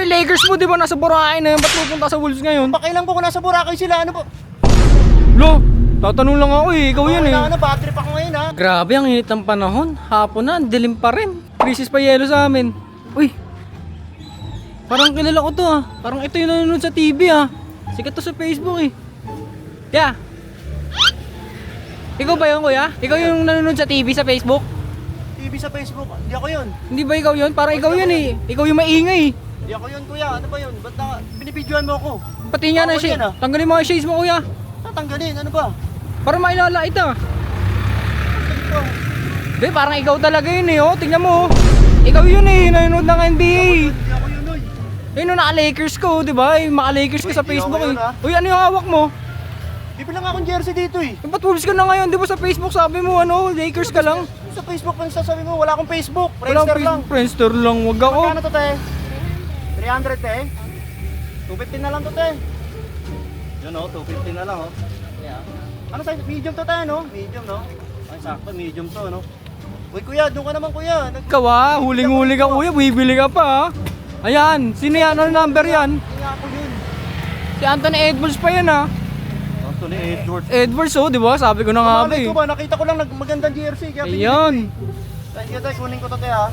yung Lakers mo, di ba? Nasa Boracay na yun. Ba't pupunta sa Wolves ngayon? Pakailan po kung nasa Boracay sila. Ano po? Lo, tatanong lang ako eh. Ikaw yan eh. Ano, bad trip ako ngayon ha. Grabe, ang init ng panahon. Hapon na, ang dilim pa rin. Crisis pa yelo sa amin. Uy, parang kilala ko to ah. Parang ito yung nanonood sa TV ah. Sikat to sa Facebook eh. Yeah. Ikaw ba yun kuya? Ikaw yung nanonood sa TV sa Facebook? TV sa Facebook. Hindi ako yun. Hindi ba ikaw yun? Parang ikaw yun eh. Ikaw yung maingay. Hindi ako yun kuya. Ano ba yun? Ba't na, binibidyoan mo ako? Pati nga na Bawal siya. yan, ah. Tanggalin mo ang shades mo kuya. Tatanggalin. Ano ba? Para mailala ita. Ganito. Hindi, parang ikaw talaga yun eh. Oh, tingnan mo. oh. Ikaw yun eh, nanonood ng NBA. Hindi ako yun oy. Ayun, no, naka-Lakers ko, di ba? Yung maka-Lakers ka Uy, sa di Facebook ako eh. yun, ah. Uy, ano yung hawak mo? Bibili lang akong jersey dito eh. Eh, ba't Wolves ka na ngayon? Di ba sa Facebook sabi mo, ano, Lakers ka lang? Sa Facebook pa sasabi mo, wala akong Facebook. Friendster lang. Friendster lang, wag ako. Magkano to te? 300 te? 250 na lang to te. Yun o, 250 na lang oh. Yeah. Ano size? Medium to te no? Medium no? Ay sakto, medium to no? Uy kuya, doon ka naman kuya. Nag- Ikaw ah, huling-huli ka kuya, bibili ka pa ah. Ayan, sino yan? Ano number yan? Hindi nga ako yun. Si Anthony Edwards pa yan ah. Anthony Edwards. Edwards oh, di ba? Sabi ko na nga ba Malay eh. ko ba, nakita ko lang nag magandang jersey. Kaya ko eh. Thank you te, kunin ko to te ha.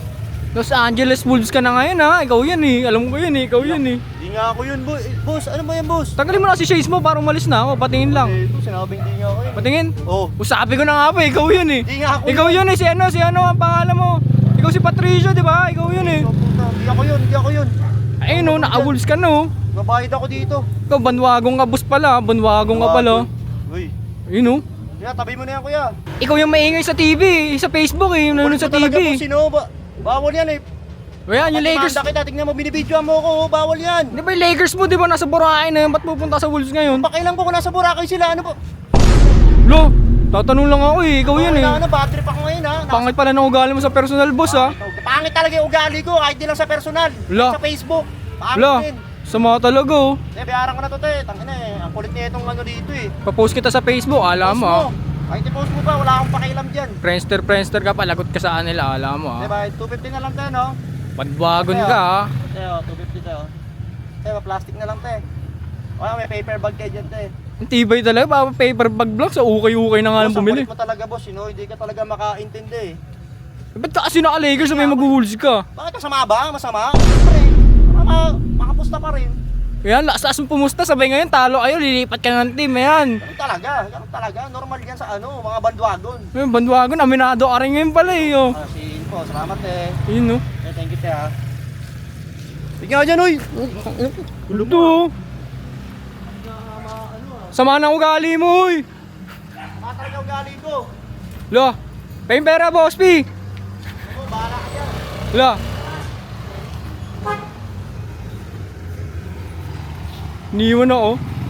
Los Angeles Wolves ka na ngayon ah. Ikaw yan eh. Alam ko yan eh. Ikaw yan eh. Hindi nga ako yun boss. Boss, ano ba yan boss? Tagalin mo na si shades mo para umalis na ako. Patingin lang. Eh, ito sinabing hindi nga ako yun. Patingin. Oh. Usabi ko na nga ba, ikaw yun eh. Hindi nga ako Ikaw yun eh, si ano, si ano ang pangalan mo? Ikaw si Patricio, di ba? Ikaw yun eh. So, puta, Hindi ako yun, hindi ako yun. Ayun no, naka-wolves ka no. Mabayad ako dito. Ikaw, banwagong ka bus pala, banwagong ka pala. Uy. Ayun no. Kuya, tabi mo na yan kuya. Ikaw yung maingay sa TV, sa Facebook eh, yung nanonood sa TV. ba? Bawal yan eh. Ayan, yung Lakers. Pati kita, tingnan mo, binibidyoan mo ako, oh, bawal yan. Di ba yung Lakers mo, di ba nasa Boracay na yun? Ba't pupunta sa Wolves ngayon? Pakailan ko kung nasa Boracay sila, ano po? Lo, tatanong lang ako eh, ikaw yan eh. Ano, bad trip ako ngayon ha. Nasa- Pangit pala ng ugali mo sa personal boss ah. Pangit talaga yung ugali ko, kahit di lang sa personal. La. Sa Facebook. Pangit Lo, din. sama talaga oh. Eh, bayaran ko na to, te. Tangina eh. Ang kulit niya itong ano dito eh. Papost kita sa Facebook, alam mo ah. Kahit i-post mo ba, wala akong pakialam dyan. Friendster, friendster ka pa, lagot ka sa kanila, alam mo ah. Diba, 250 na lang te, no? Badwagon ka ah. Te, oh, 250 te, oh. Te, plastic na lang te. Wala, may paper bag kayo dyan, te. Ang tibay talaga, pa paper bag block sa ukay-ukay na nga lang Boss, ang bumili. kulit mo talaga, boss. You know, hindi ka talaga makaintindi eh. Eh, Ba't ka kasi naka-Lakers na may mag-Wolves ka? Bakit masama ba? Masama? Maka, makapusta pa rin. Yan, lakas mo pumusta, sabay ngayon, talo kayo, lilipat ka na ng team, yan. Ganun talaga, ganun talaga. Normal yan sa ano, mga bandwagon. Yung bandwagon, aminado ka rin ngayon pala eh, oh. Ah, si Info, salamat eh. Yun, no? Eh, thank you, te ha. Bigyan ka dyan, uy! Ito, oh. Sama ng ugali mo, uy. Mga talaga ugali ko. Lo, paying pera, boss, P. Ako, bahala ka dyan. Lo. Niwan ako.